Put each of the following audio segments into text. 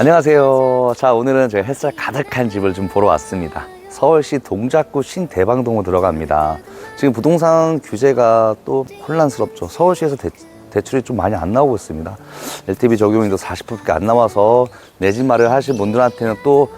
안녕하세요. 자, 오늘은 제가 햇살 가득한 집을 좀 보러 왔습니다. 서울시 동작구 신대방동으로 들어갑니다. 지금 부동산 규제가 또 혼란스럽죠. 서울시에서 대, 대출이 좀 많이 안 나오고 있습니다. LTV 적용률도 40%밖에 안 나와서 내 집 마련 하실 분들한테는 또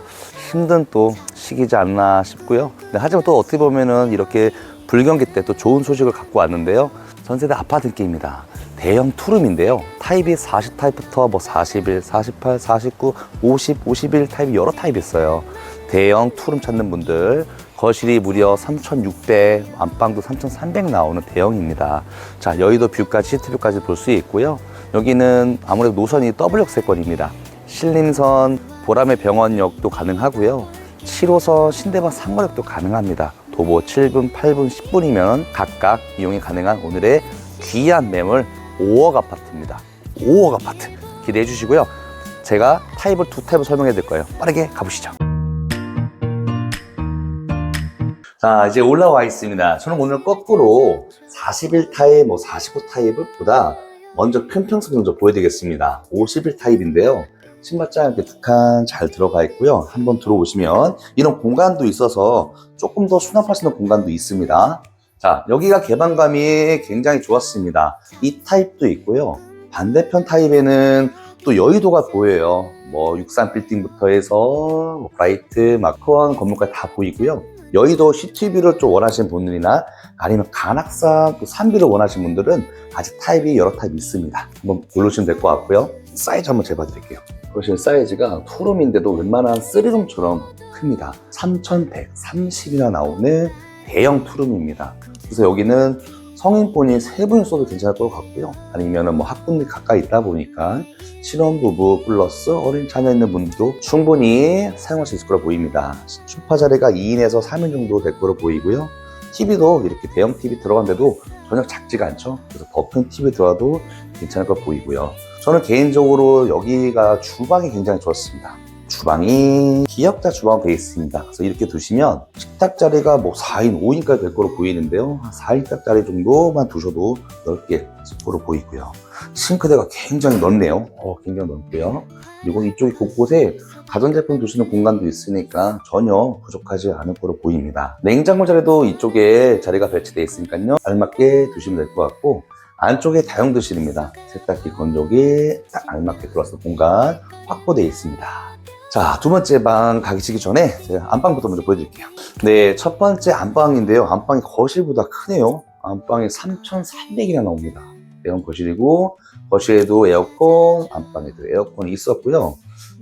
힘든 또 시기지 않나 싶고요. 근데 하지만 또 어떻게 보면은 이렇게 불경기 때 또 좋은 소식을 갖고 왔는데요. 전세대 아파트 느낌입니다. 대형 투룸인데요. 타입이 40 타입부터 뭐 41, 48, 49, 50, 51 타입이 여러 타입이 있어요. 대형 투룸 찾는 분들 거실이 무려 3,600, 안방도 3,300 나오는 대형입니다. 자, 여의도 뷰까지 시티뷰까지 볼 수 있고요. 여기는 아무래도 노선이 더블 역세권입니다. 신림선 보람의 병원역도 가능하고요. 7호선 신대방 상거역도 가능합니다. 도보 7분, 8분, 10분이면 각각 이용이 가능한 오늘의 귀한 매물 5억 아파트입니다. 5억 아파트 기대해 주시고요. 제가 타입을 두 타입을 설명해 드릴 거예요. 빠르게 가보시죠. 자, 이제 올라와 있습니다. 저는 오늘 거꾸로 41 타입, 뭐49 타입을 보다 먼저 큰 평수 먼저 보여드리겠습니다. 51 타입인데요. 신발장 이렇게 두 칸 잘 들어가 있고요. 한번 들어오시면 이런 공간도 있어서 조금 더 수납할 수 있는 공간도 있습니다. 자, 여기가 개방감이 굉장히 좋았습니다. 이 타입도 있고요. 반대편 타입에는 또 여의도가 보여요. 뭐, 육산 빌딩부터 해서, 뭐 브라이트, 마크원 건물까지 다 보이고요. 여의도 시티뷰를 좀 원하시는 분들이나 아니면 간악산 또 산뷰를 원하시는 분들은 아직 타입이 여러 타입이 있습니다. 한번 고르시면 될 것 같고요. 사이즈 한번 재봐 드릴게요. 보시면 사이즈가 투룸인데도 웬만한 쓰리룸처럼 큽니다. 3130이나 나오는 대형 투룸입니다. 그래서 여기는 성인분이 세 분이 써도 괜찮을 것 같고요. 아니면 은 뭐 학부모님 가까이 있다 보니까 신혼부부 플러스 어린 자녀 있는 분도 충분히 사용할 수 있을 거로 보입니다. 주파 자리가 2인에서 3인 정도 될 거로 보이고요. TV도 이렇게 대형 TV 들어간데도 전혀 작지가 않죠. 그래서 더 큰 TV 들어가도 괜찮을 것 보이고요. 저는 개인적으로 여기가 주방이 굉장히 좋았습니다. 주방이 기역자 주방 되어 있습니다. 그래서 이렇게 두시면 식탁 자리가 뭐 4인, 5인까지 될 거로 보이는데요. 한 4인탁 자리 정도만 두셔도 넓게 거로 보이고요. 싱크대가 굉장히 넓네요. 어, 굉장히 넓고요. 그리고 이쪽에 곳곳에 가전제품 두시는 공간도 있으니까 전혀 부족하지 않을 거로 보입니다. 냉장고 자리도 이쪽에 자리가 배치되어 있으니까요. 알맞게 두시면 될 것 같고 안쪽에 다용도실입니다. 세탁기, 건조기 딱 알맞게 들어왔을 공간 확보되어 있습니다. 자, 두 번째 방 가기 전에 제가 안방부터 먼저 보여드릴게요. 네, 첫 번째 안방인데요. 안방이 거실보다 크네요. 안방이 3,300이나 나옵니다. 대형 거실이고, 거실에도 에어컨, 안방에도 에어컨이 있었고요.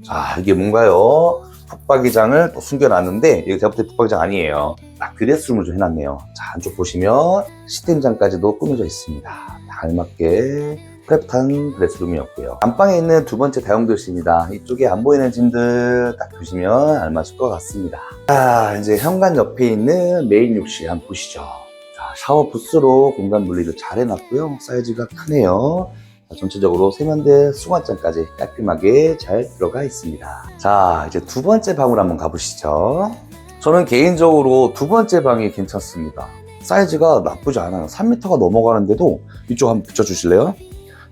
자, 이게 뭔가요? 붙박이장을 또 숨겨놨는데, 여기 제가 볼때 붙박이장 아니에요. 딱 드레스룸을 좀 해놨네요. 자, 안쪽 보시면 시스템장까지도 꾸며져 있습니다. 다 알맞게 프랩한 드레스룸이었고요. 안방에 있는 두 번째 다용도실입니다. 이쪽에 안 보이는 짐들 딱 보시면 알맞을 것 같습니다. 자, 이제 현관 옆에 있는 메인 욕실 한번 보시죠. 자, 샤워 부스로 공간 분리를 잘 해놨고요. 사이즈가 크네요. 자, 전체적으로 세면대 수납장까지 깔끔하게 잘 들어가 있습니다. 자, 이제 두 번째 방으로 한번 가보시죠. 저는 개인적으로 두 번째 방이 괜찮습니다. 사이즈가 나쁘지 않아요. 3m가 넘어가는데도 이쪽 한번 비춰주실래요?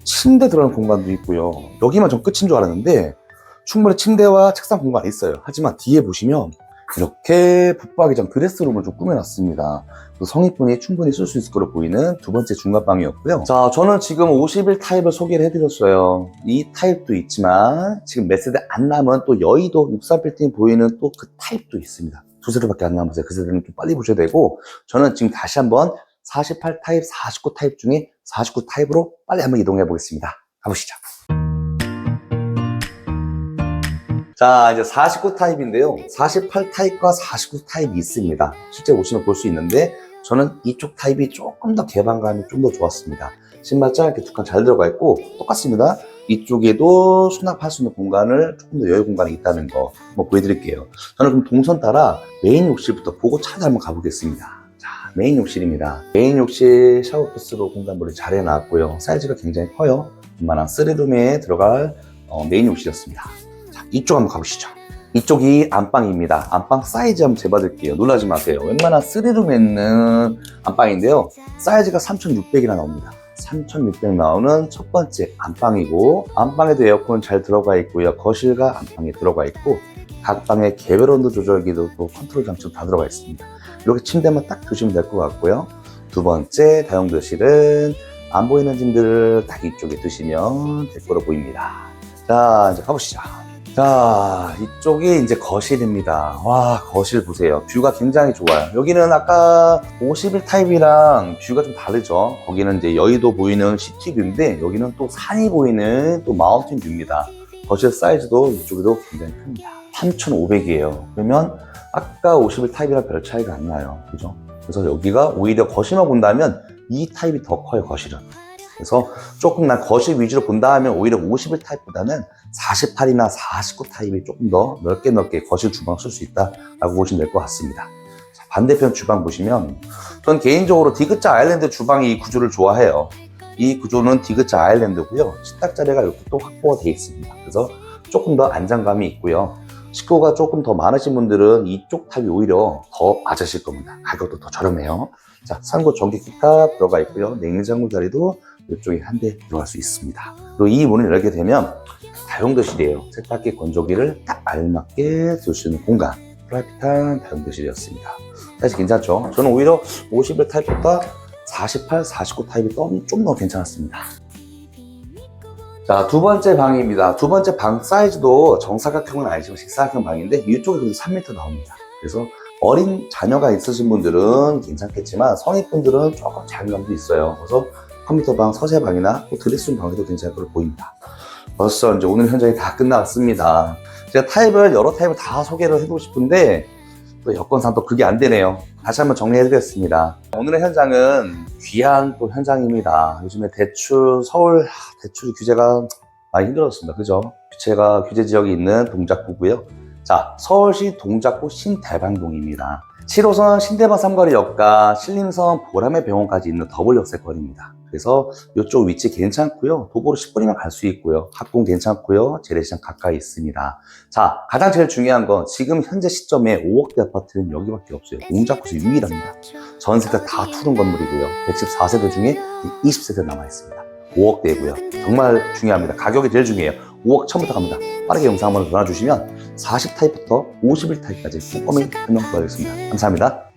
침대 들어가는 공간도 있고요. 여기만 전 끝인 줄 알았는데 충분히 침대와 책상 공간이 있어요. 하지만 뒤에 보시면 이렇게 붙박이장 드레스룸을 좀 꾸며놨습니다. 성인분이 충분히 쓸 수 있을 거로 보이는 두 번째 중간방이었고요. 자, 저는 지금 51 타입을 소개를 해드렸어요. 이 타입도 있지만 지금 몇 세대 안 남은 또 여의도 63빌딩 보이는 또 그 타입도 있습니다. 두 세대밖에 안 남았어요. 그 세대는 좀 빨리 보셔야 되고 저는 지금 다시 한번 48 타입, 49 타입 중에 49 타입으로 빨리 한번 이동해 보겠습니다. 가보시죠. 자, 이제 49 타입인데요. 48 타입과 49 타입이 있습니다. 실제 오시면 볼 수 있는데 저는 이쪽 타입이 조금 더 개방감이 좀 더 좋았습니다. 신발장 이렇게 두 칸 잘 들어가 있고 똑같습니다. 이쪽에도 수납할 수 있는 공간을 조금 더 여유 공간이 있다는 거 한번 보여드릴게요. 저는 그럼 동선 따라 메인 욕실부터 보고 차를 한번 가보겠습니다. 자, 메인 욕실입니다. 메인 욕실 샤워 부스로 공간물을 잘 해놨고요. 사이즈가 굉장히 커요. 웬만한 3룸에 들어갈 어, 메인 욕실이었습니다. 자, 이쪽 한번 가보시죠. 이쪽이 안방입니다. 안방 사이즈 한번 재봐드릴게요. 놀라지 마세요. 웬만한 3룸에 있는 안방인데요. 사이즈가 3,600이나 나옵니다. 3,600 나오는 첫 번째 안방이고 안방에도 에어컨 잘 들어가 있고요. 거실과 안방에 들어가 있고 각 방에 개별 온도 조절기도 또 컨트롤 장치도 다 들어가 있습니다. 이렇게 침대만 딱 두시면 될 것 같고요. 두 번째 다용도실은 안 보이는 짐들을 딱 이쪽에 두시면 될 거로 보입니다. 자, 이제 가보시죠. 자, 이쪽이 이제 거실입니다. 와, 거실 보세요. 뷰가 굉장히 좋아요. 여기는 아까 51 타입이랑 뷰가 좀 다르죠. 거기는 이제 여의도 보이는 시티뷰인데 여기는 또 산이 보이는 또 마운틴 뷰입니다. 거실 사이즈도 이쪽에도 굉장히 큽니다. 3,500이에요. 그러면 아까 51 타입이랑 별 차이가 안 나요. 그죠? 그래서 여기가 오히려 거실만 본다면 이 타입이 더 커요, 거실은. 그래서 조금 난 거실 위주로 본다 하면 오히려 51 타입보다는 48이나 49 타입이 조금 더 넓게 넓게 거실 주방 쓸 수 있다라고 보시면 될 것 같습니다. 자, 반대편 주방 보시면 전 개인적으로 디귿자 아일랜드 주방이 이 구조를 좋아해요. 이 구조는 디귿자 아일랜드고요. 식탁 자리가 이렇게 또 확보가 되어 있습니다. 그래서 조금 더 안정감이 있고요. 식구가 조금 더 많으신 분들은 이쪽 탑이 오히려 더 맞으실 겁니다. 가격도 더 저렴해요. 자, 상고 전기기 탑 들어가 있고요. 냉장고 자리도 이쪽에 한 대 들어갈 수 있습니다. 그리고 이 문을 열게 되면 다용도실이에요. 세탁기 건조기를 딱 알맞게 둘 수 있는 공간. 프라이빗한 다용도실이었습니다. 사실 괜찮죠? 저는 오히려 51 타입보다 48, 49 타입이 좀 더 괜찮았습니다. 자, 두 번째 방입니다. 두 번째 방 사이즈도 정사각형은 아니지만 식사각형 방인데 이쪽에 그래도 3m 나옵니다. 그래서 어린 자녀가 있으신 분들은 괜찮겠지만 성인분들은 조금 자유감도 있어요. 그래서 컴퓨터 방, 서재 방이나 또 드레스룸 방에도 괜찮을 걸로 보입니다. 벌써 이제 오늘 현장이 다 끝났습니다. 제가 타입을 여러 타입을 다 소개를 해보고 싶은데 또 여건상 또 그게 안 되네요. 다시 한번 정리해드렸습니다. 오늘의 현장은 귀한 또 현장입니다. 요즘에 대출, 서울 대출 규제가 많이 힘들었습니다. 그죠? 제가 규제 지역이 있는 동작구고요. 자, 서울시 동작구 신대방동입니다. 7호선 신대방 삼거리 역과 신림선 보람의 병원까지 있는 더블 역세 거리입니다. 그래서 이쪽 위치 괜찮고요. 도보로 10분이면 갈 수 있고요. 학군 괜찮고요. 재래시장 가까이 있습니다. 자, 가장 제일 중요한 건 지금 현재 시점에 5억대 아파트는 여기밖에 없어요. 동작구에서 유일합니다. 전세대 다 투른 건물이고요. 114세대 중에 20세대 남아있습니다. 5억대고요. 정말 중요합니다. 가격이 제일 중요해요. 5억 처음부터 갑니다. 빠르게 영상 한번 전화주시면 40타입부터 51타입까지 꼼꼼히 설명 드리겠습니다. 감사합니다.